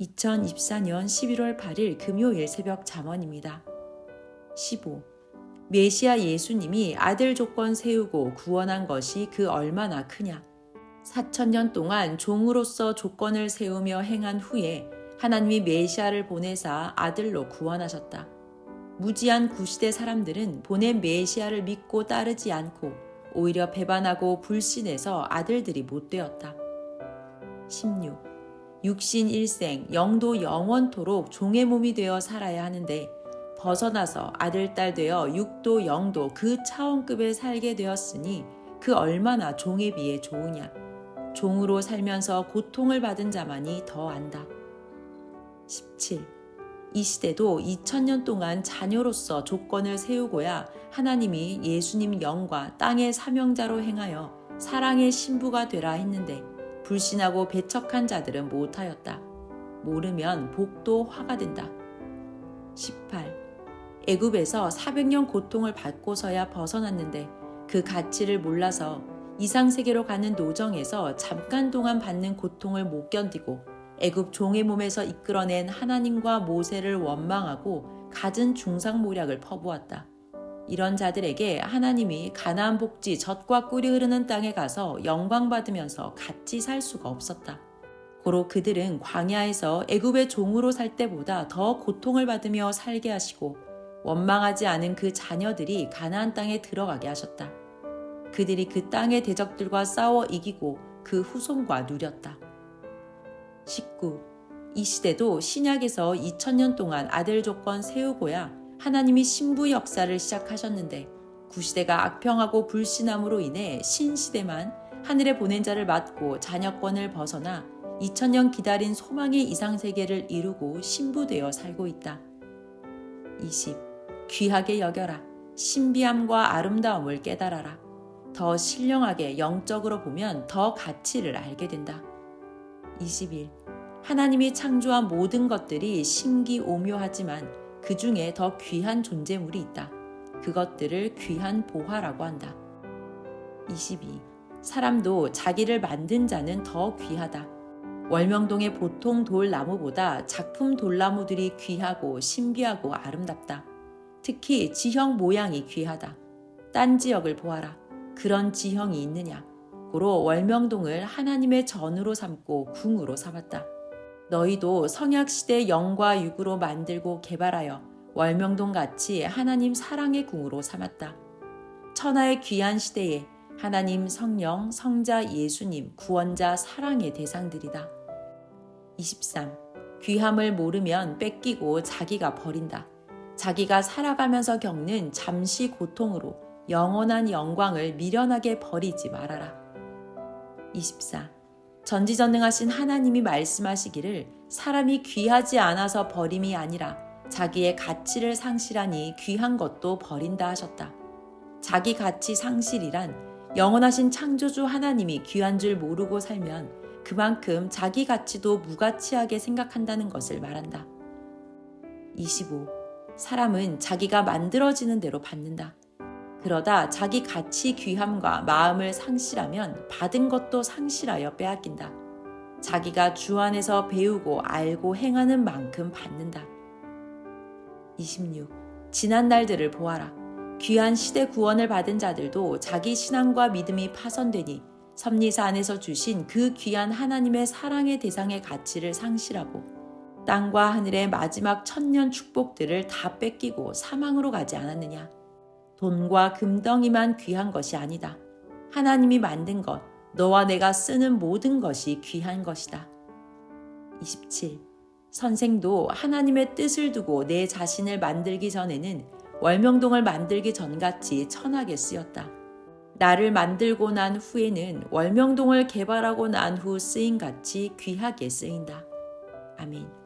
2024년 11월 8일 금요일 새벽 잠언입니다. 15. 메시아 예수님이 아들 조건 세우고 구원한 것이 그 얼마나 크냐. 4천년 동안 종으로서 조건을 세우며 행한 후에 하나님이 메시아를 보내사 아들로 구원하셨다. 무지한 구시대 사람들은 보낸 메시아를 믿고 따르지 않고 오히려 배반하고 불신해서 아들들이 못 되었다. 16. 육신 일생, 영도 영원토록 종의 몸이 되어 살아야 하는데 벗어나서 아들, 딸 되어 육도, 영도 그 차원급에 살게 되었으니 그 얼마나 종에 비해 좋으냐. 종으로 살면서 고통을 받은 자만이 더 안다. 17. 이 시대도 2000년 동안 자녀로서 조건을 세우고야 하나님이 예수님 영과 땅의 사명자로 행하여 사랑의 신부가 되라 했는데 불신하고 배척한 자들은 못하였다. 모르면 복도 화가 된다. 18. 애굽에서 400년 고통을 받고서야 벗어났는데 그 가치를 몰라서 이상세계로 가는 노정에서 잠깐 동안 받는 고통을 못 견디고 애굽 종의 몸에서 이끌어낸 하나님과 모세를 원망하고 갖은 중상모략을 퍼부었다. 이런 자들에게 하나님이 가나안 복지 젖과 꿀이 흐르는 땅에 가서 영광 받으면서 같이 살 수가 없었다. 고로 그들은 광야에서 애굽의 종으로 살 때보다 더 고통을 받으며 살게 하시고 원망하지 않은 그 자녀들이 가나안 땅에 들어가게 하셨다. 그들이 그 땅의 대적들과 싸워 이기고 그 후손과 누렸다. 19. 이 시대도 신약에서 2000년 동안 아들 조건 세우고야 하나님이 신부 역사를 시작하셨는데 구시대가 악평하고 불신함으로 인해 신시대만 하늘에 보낸 자를 맞고 자녀권을 벗어나 2000년 기다린 소망의 이상세계를 이루고 신부되어 살고 있다. 20. 귀하게 여겨라. 신비함과 아름다움을 깨달아라. 더 신령하게 영적으로 보면 더 가치를 알게 된다. 21. 하나님이 창조한 모든 것들이 신기 오묘하지만 그 중에 더 귀한 존재물이 있다. 그것들을 귀한 보화라고 한다. 22. 사람도 자기를 만든 자는 더 귀하다. 월명동의 보통 돌나무보다 작품 돌나무들이 귀하고 신비하고 아름답다. 특히 지형 모양이 귀하다. 딴 지역을 보아라. 그런 지형이 있느냐. 고로 월명동을 하나님의 전으로 삼고 궁으로 삼았다. 너희도 성약시대 영과 육으로 만들고 개발하여 월명동 같이 하나님 사랑의 궁으로 삼았다. 천하의 귀한 시대에 하나님 성령, 성자 예수님, 구원자 사랑의 대상들이다. 23. 귀함을 모르면 뺏기고 자기가 버린다. 자기가 살아가면서 겪는 잠시 고통으로 영원한 영광을 미련하게 버리지 말아라. 24. 전지전능하신 하나님이 말씀하시기를 사람이 귀하지 않아서 버림이 아니라 자기의 가치를 상실하니 귀한 것도 버린다 하셨다. 자기 가치 상실이란 영원하신 창조주 하나님이 귀한 줄 모르고 살면 그만큼 자기 가치도 무가치하게 생각한다는 것을 말한다. 25. 사람은 자기가 만들어지는 대로 받는다. 그러다 자기 가치 귀함과 마음을 상실하면 받은 것도 상실하여 빼앗긴다. 자기가 주 안에서 배우고 알고 행하는 만큼 받는다. 26. 지난 날들을 보아라. 귀한 시대 구원을 받은 자들도 자기 신앙과 믿음이 파손되니 섭리사 안에서 주신 그 귀한 하나님의 사랑의 대상의 가치를 상실하고 땅과 하늘의 마지막 천년 축복들을 다 뺏기고 사망으로 가지 않았느냐. 돈과 금덩이만 귀한 것이 아니다. 하나님이 만든 것, 너와 내가 쓰는 모든 것이 귀한 것이다. 27. 선생도 하나님의 뜻을 두고 내 자신을 만들기 전에는 월명동을 만들기 전같이 천하게 쓰였다. 나를 만들고 난 후에는 월명동을 개발하고 난 후 쓰임같이 귀하게 쓰인다. 아멘.